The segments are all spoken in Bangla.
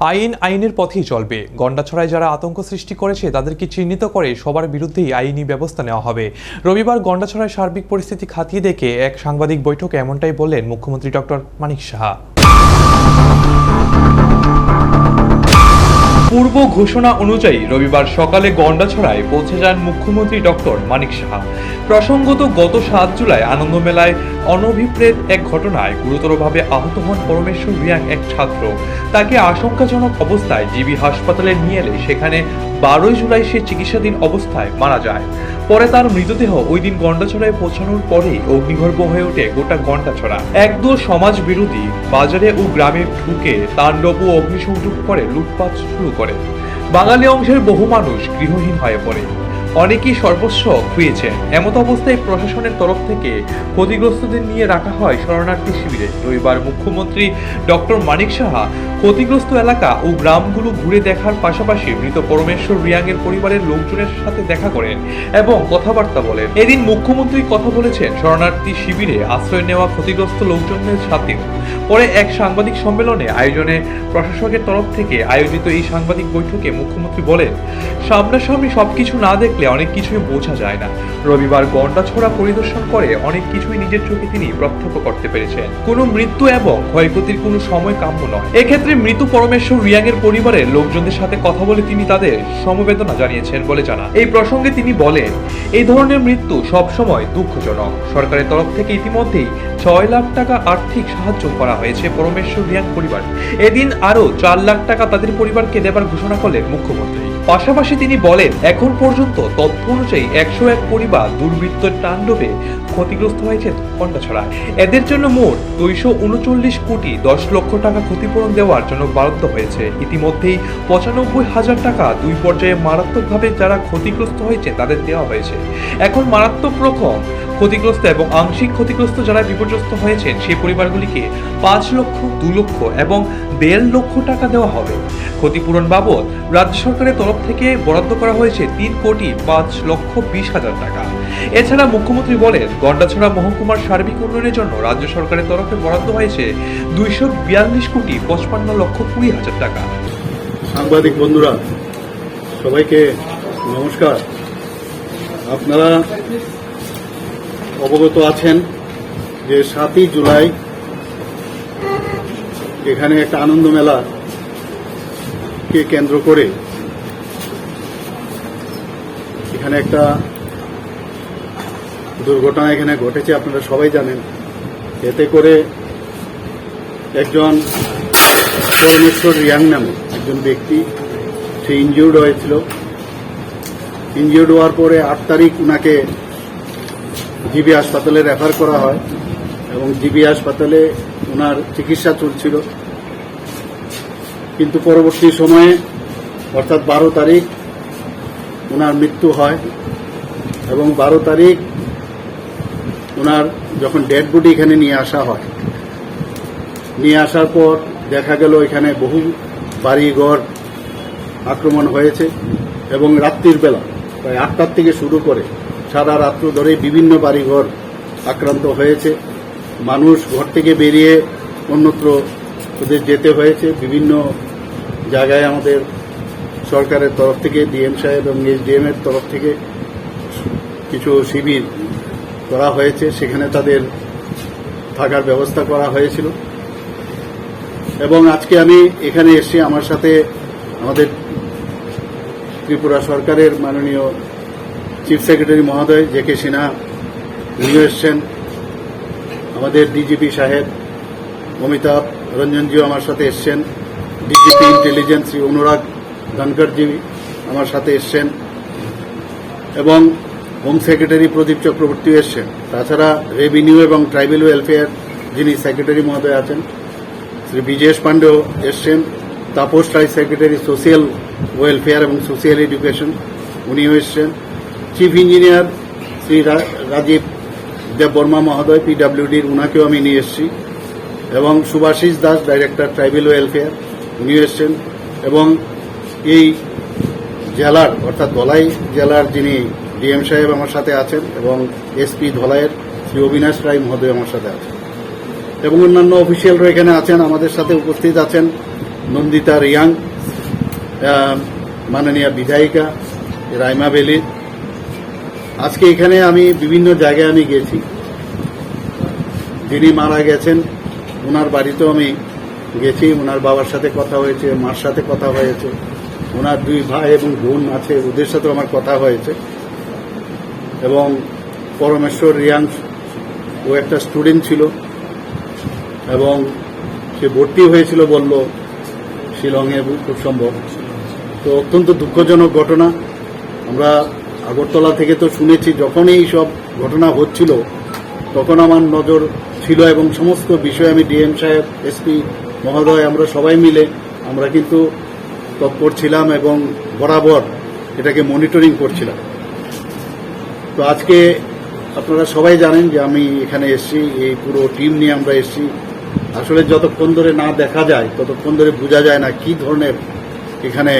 আইন আইনের পথেই চলবে। গন্ডাছড়ায় যারা আতঙ্ক সৃষ্টি করেছে, তাদেরকে চিহ্নিত করে সবার বিরুদ্ধেই আইনি ব্যবস্থা নেওয়া হবে। রবিবার গন্ডাছড়ায় সার্বিক পরিস্থিতি খাতিয়ে দেখে এক সাংবাদিক বৈঠকে এমনটাই বললেন মুখ্যমন্ত্রী ডক্টর মানিক সাহা। পূর্ব ঘোষণা অনুযায়ী রবিবার সকালে গন্ডাছড়ায় পৌঁছে যান মুখ্যমন্ত্রী ডক্টর মানিক সাহা। প্রসঙ্গত গত সাত জুলাই আনন্দ মেলায় অনভিপ্রেত এক ঘটনায় গুরুতরভাবে আহত হন পরমেশ্বর রিয়াং এক ছাত্র। তাকে আশঙ্কাজনক অবস্থায় জিবি হাসপাতালে নিয়ে এলে সেখানে বারোই জুলাই সে চিকিৎসাধীন অবস্থায় মারা যায়। পরে তার মৃতদেহ ওই দিন গন্ডাছড়ায় পৌঁছানোর পরেই অগ্নিগর্ভ হয়ে ওঠে গোটা গন্ডাছড়া। একদল সমাজ বিরোধী বাজারে ও গ্রামে ঢুকে তাণ্ডব ও অগ্নিসংযোগ করে লুটপাট শুরু করে। বাঙালি অংশের বহু মানুষ গৃহহীন হয়ে পড়ে। অনেকেই সর্বস্ব খুঁয়েছেন। এমত অবস্থায় প্রশাসনের তরফ থেকে ক্ষতিগ্রস্তদের নিয়ে রাখা হয় শরণার্থী শিবিরে। রবিবার মুখ্যমন্ত্রী ডক্টর মানিক সাহা ক্ষতিগ্রস্ত এলাকা ও গ্রামগুলো ঘুরে দেখার পাশাপাশি মৃত পরমেশ্বর রিয়াংয়ের পরিবারের লোকজনের সাথে দেখা করেন এবং কথাবার্তা বলেন। এদিন মুখ্যমন্ত্রী কথা বলেছেন, শরণার্থী শিবিরে আশ্রয় নেওয়া ক্ষতিগ্রস্ত লোকজনের সাথেও পরে এক সাংবাদিক সম্মেলনে আয়োজনে প্রশাসকের তরফ থেকে আয়োজিত এই সাংবাদিক বৈঠকে মুখ্যমন্ত্রী বলেন, সামনাসামনি সবকিছু না দেখলে অনেক কিছুই বোঝা যায় না। রবিবার গন্ডাছড়া পরিদর্শন করে অনেক কিছুই নিজের চোখে তিনি প্রত্যক্ষ করতে পেরেছেন। কোনো মৃত্যু এবং ক্ষয়ক্ষতির কোনো সময় কাম্য নয়। এক্ষেত্রে মৃত পরমেশ্বর রিয়াংয়ের পরিবারের লোকজনদের সাথে কথা বলে তিনি তাদের সমবেদনা জানিয়েছেন বলে জানা এই প্রসঙ্গে তিনি বলেন, এই ধরনের মৃত্যু সবসময় দুঃখজনক। সরকারের তরফ থেকে ইতিমধ্যেই ছয় লাখ টাকা আর্থিক সাহায্য করা হয়েছে পরমেশ্বর রিয়াং পরিবার এদিন আরও চার লাখ টাকা তাদের পরিবারকে দেবার ঘোষণা করলেন মুখ্যমন্ত্রী। পাশাপাশি তিনি বলেন, এখন পর্যন্ত তথ্য অনুযায়ী একশো এক পরিবার দুর্বৃত্তের তাণ্ডবে ক্ষতিগ্রস্ত হয়েছে কণ্ঠাছড়ায় এদের জন্য মোট দুইশো উনচল্লিশ কোটি দশ লক্ষ টাকা ক্ষতিপূরণ দেওয়ার জন্য বরাদ্দ হয়েছে। ইতিমধ্যেই পঁচানব্বই হাজার টাকা দুই পর্যায়ে মারাত্মকভাবে যারা ক্ষতিগ্রস্ত হয়েছে তাদের দেওয়া হয়েছে। এখন মারাত্মক রকম ক্ষতিগ্রস্ত এবং আংশিক ক্ষতিগ্রস্ত যারা বিপর্যস্ত হয়েছেন, সেই পরিবারগুলিকে পাঁচ লক্ষ, দু লক্ষ এবং দেড় লক্ষ টাকা দেওয়া হবে। ক্ষতিপূরণ বাবদ রাজ্য সরকারের তরফ থেকে বরাদ্দ করা হয়েছে তিন কোটি পাঁচ লক্ষ বিশ হাজার টাকা। এছাড়া মুখ্যমন্ত্রী বলেন, গন্ডাছড়া মহকুমার সার্বিক উন্নয়নের জন্য রাজ্য সরকারের তরফে বরাদ্দ হয়েছে দুইশো বিয়াল্লিশ কোটি পঁচপান্ন লক্ষ কুড়ি হাজার টাকা। সাংবাদিক বন্ধুরা, সবাইকে নমস্কার। আপনারা অবগত আছেন যে সাতই জুলাই এখানে একটা আনন্দ মেলা কে কেন্দ্র করে এখানে একটা দুর্ঘটনা এখানে ঘটেছে, আপনারা সবাই জানেন। এতে করে একজন পরমেশ্বর রিয়াং নামে একজন ব্যক্তি, সে ইনজিউর্ড হয়েছিল। ইনজিউর্ড হওয়ার পরে আট তারিখ ওনাকে জিবি হাসপাতালে রেফার করা হয় এবং জিবি হাসপাতালে ওনার চিকিৎসা চলছিল। কিন্তু পরবর্তী সময়ে, অর্থাৎ বারো তারিখ ওনার মৃত্যু হয় এবং বারো তারিখ ওনার যখন ডেড বডি এখানে নিয়ে আসা হয়। নিয়ে আসার পর দেখা গেল এখানে বহু বাড়িঘর আক্রমণ হয়েছে এবং রাত্রির বেলা, প্রায় আটটার থেকে শুরু করে সারা রাত্র ধরে বিভিন্ন বাড়িঘর আক্রান্ত হয়েছে। মানুষ ঘর থেকে বেরিয়ে অন্যত্র ওদের যেতে হয়েছে, বিভিন্ন জায়গায় আমাদের সরকারের তরফ থেকে, ডিএম সাহেব এবং এসডিএম এর তরফ থেকে কিছু শিবির করা হয়েছে। সেখানে তাদের থাকার ব্যবস্থা করা হয়েছিল। এবং আজকে আমি এখানে এসে আমার সাথে আমাদের ত্রিপুরা সরকারের মাননীয় চিফ সেক্রেটারি মহোদয়, জে কে সিনহা উনিও এসছেন। আমাদের ডিজিপি সাহেব, অমিতাভ রঞ্জনজিও আমার সাথে এসছেন। ডিজিপি ইন্টেলিজেন্স শ্রী অনুরাগ ধনকরজি আমার সাথে এসছেন এবং হোম সেক্রেটারি প্রদীপ চক্রবর্তী এসছেন। তাছাড়া রেভিনিউ এবং ট্রাইবেল ওয়েলফেয়ার যিনি সেক্রেটারি মহোদয় আছেন, শ্রী বিজেশ পাণ্ডেও এসছেন। Tapas Roy secretary social welfare এবং সোশিয়াল এডুকেশন উনিও এসছেন। চিফ ইঞ্জিনিয়ার শ্রী রাজীব দেব বর্মা মহোদয় পিডাব্লিউডির উনাকেও আমি নিয়ে এসেছি। এবং Subhasish Das director tribal welfare উনিও এসছেন এবং এই জেলার, অর্থাৎ ধলাই জেলার যিনি ডিএম সাহেব আমার সাথে আছেন এবং এসপি ধলাইয়ের শ্রী অবিনাশ রায় মহোদয় আমার সাথে আছেন। এবং অন্যান্য অফিসিয়ালরা এখানে আছেন, আমাদের সাথে উপস্থিত আছেন নন্দিতা রিয়াং মাননীয় বিধায়িকা রাইমা বেলি। আজকে এখানে আমি বিভিন্ন জায়গায় আমি গেছি। যিনি মারা গেছেন ওনার বাড়িতেও আমি গেছি, ওনার বাবার সাথে কথা হয়েছে, মার সাথে কথা হয়েছে, ওনার দুই ভাই এবং বোন আছে, ওদের সাথেও আমার কথা হয়েছে। এবং পরমেশ্বর রিয়াংশ ও একটা স্টুডেন্ট ছিল, এবং সে ভর্তি হয়েছিল বলল, শিলংয়ে খুব সম্ভব। তো অত্যন্ত দুঃখজনক ঘটনা। আমরা আগরতলা থেকে তো শুনেছি, যখনই এই সব ঘটনা হচ্ছিল, তখন আমার নজর ছিল এবং সমস্ত বিষয়ে আমি ডিএম সাহেব, এসপি মহোদয়, আমরা সবাই মিলে আমরা কিন্তু তৎপর ছিলাম এবং বরাবর এটাকে মনিটরিং করছিলাম। তো আজকে আপনারা সবাই জানেন যে আমি এখানে এসেছি, এই পুরো টিম নিয়ে আমরা এসেছি। আসলে যতক্ষণ ধরে না দেখা যায়, ততক্ষণ ধরে বোঝা যায় না কি ধরনের এখানে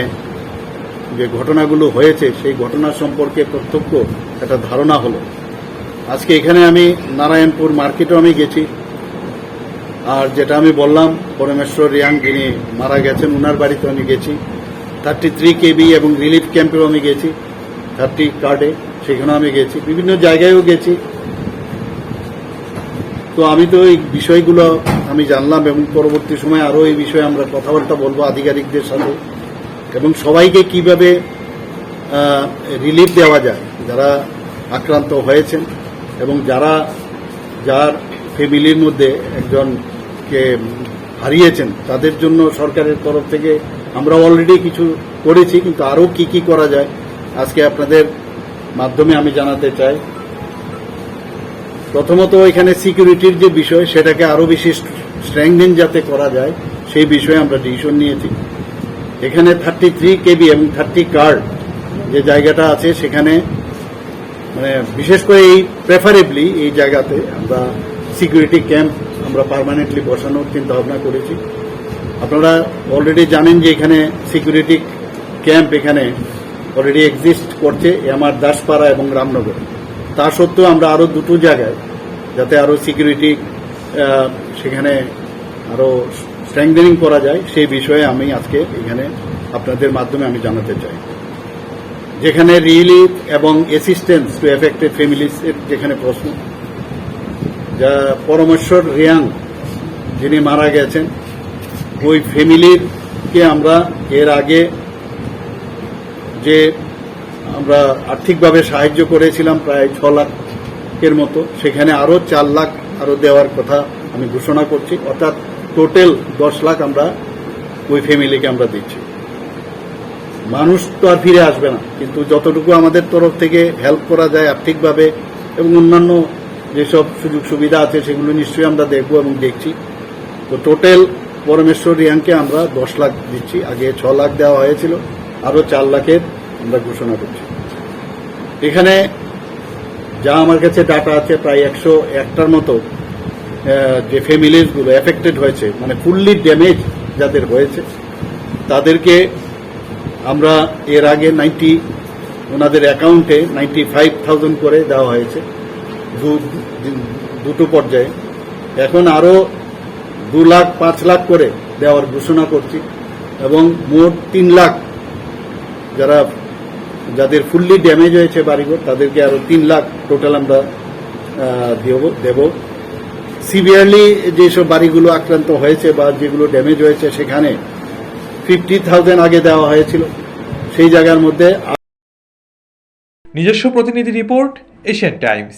যে ঘটনাগুলো হয়েছে, সেই ঘটনা সম্পর্কে প্রত্যক্ষ একটা ধারণা হলো। আজকে এখানে আমি নারায়ণপুর মার্কেটেও আমি গেছি। আর যেটা আমি বললাম, পরমেশ্বর রিয়াং যিনি মারা গেছেন ওনার বাড়িতে আমি গেছি। থার্টি থ্রি কেবি এবং রিলিফ ক্যাম্পেও আমি গেছি থার্টি কার্ডে সেখানেও আমি গেছি, বিভিন্ন জায়গায়ও গেছি। তো আমি তো এই বিষয়গুলো আমি জানলাম এবং পরবর্তী সময় আরও এই বিষয়ে আমরা কথাবার্তা বলব আধিকারিকদের সাথে। এবং সবাইকে কীভাবে রিলিফ দেওয়া যায়, যারা আক্রান্ত হয়েছেন এবং যারা, যার ফ্যামিলির মধ্যে একজনকে হারিয়েছেন, তাদের জন্য সরকারের তরফ থেকে আমরা অলরেডি কিছু করেছি, কিন্তু আরও কি কি করা যায়, আজকে আপনাদের মাধ্যমে আমি জানাতে চাই। প্রথমত এখানে সিকিউরিটির যে বিষয়, সেটাকে আরও বেশি স্ট্রেংথেন যাতে করা যায়, সেই বিষয়ে আমরা ডিসিশন নিয়েছি। এখানে থার্টি থ্রি কেবি এবং থার্টি কার্ড যে জায়গাটা আছে, সেখানে মানে বিশেষ করে এই প্রেফারেবলি এই জায়গাতে আমরা সিকিউরিটি ক্যাম্প আমরা পার্মানেন্টলি বসানোর চিন্তা ভাবনা করেছি। আপনারা অলরেডি জানেন যে এখানে সিকিউরিটি ক্যাম্প এখানে অলরেডি এক্সিস্ট করছে আমার দাসপাড়া এবং রামনগর। তা সত্ত্বেও আমরা আরও দুটো জায়গায় যাতে আরও সিকিউরিটি সেখানে আরও স্ট্রেংথেনিং করা যায়, সেই বিষয়ে আমি আজকে এখানে আপনাদের মাধ্যমে আমি জানাতে চাই। যেখানে রিলিফ এবং অ্যাসিস্ট্যান্স টু এফেক্টেড ফ্যামিলিস যেখানে প্রশ্ন যা পরমেশ্বর রিয়াং যিনি মারা গেছেন, ওই ফ্যামিলিরকে আমরা এর আগে যে আমরা আর্থিকভাবে সাহায্য করেছিলাম প্রায় ছ লাখের মতো, সেখানে আরও চার লাখ আরও দেওয়ার কথা আমি ঘোষণা করছি। অর্থাৎ টোটাল দশ লাখ আমরা ওই ফ্যামিলিকে আমরা দিচ্ছি। মানুষ তো আর ফিরে আসবে না, কিন্তু যতটুকু আমাদের তরফ থেকে হেল্প করা যায় আর্থিকভাবে এবং অন্যান্য যেসব সুযোগ সুবিধা আছে সেগুলো নিশ্চয়ই আমরা দেখব এবং দেখছি। তো টোটাল পরমেশ্বর রিয়াংকে আমরা দশ লাখ দিচ্ছি। আগে ছ লাখ দেওয়া হয়েছিল, আরও চার লাখের আমরা ঘোষণা করছি। এখানে যা আমার কাছে ডাটা আছে, প্রায় একশো একটার মতো যে ফ্যামিলিজগুলো এফেক্টেড হয়েছে মানে ফুললি ড্যামেজ যাদের হয়েছে, তাদেরকে আমরা এর আগে নাইনটি ওনাদের অ্যাকাউন্টে নাইনটি ফাইভ থাউজেন্ড করে দেওয়া হয়েছে। দুটো পর্যায়ে। এখন আরও দু লাখ, পাঁচ লাখ করে দেওয়ার ঘোষণা করছি এবং মোট তিন লাখ যারা, যাদের ফুললি ড্যামেজ হয়েছে বাড়িঘর, তাদেরকে আরও তিন লাখ টোটাল আমরা দেব সিভিয়ারলি যেসব বাড়িগুলো আক্রান্ত হয়েছে বা যেগুলো ড্যামেজ হয়েছে, সেখানে ফিফটি থাউজেন্ড আগে দেওয়া হয়েছিল। সেই জায়গার মধ্যে নিজস্ব প্রতিনিধি রিপোর্ট এশিয়ান টাইমস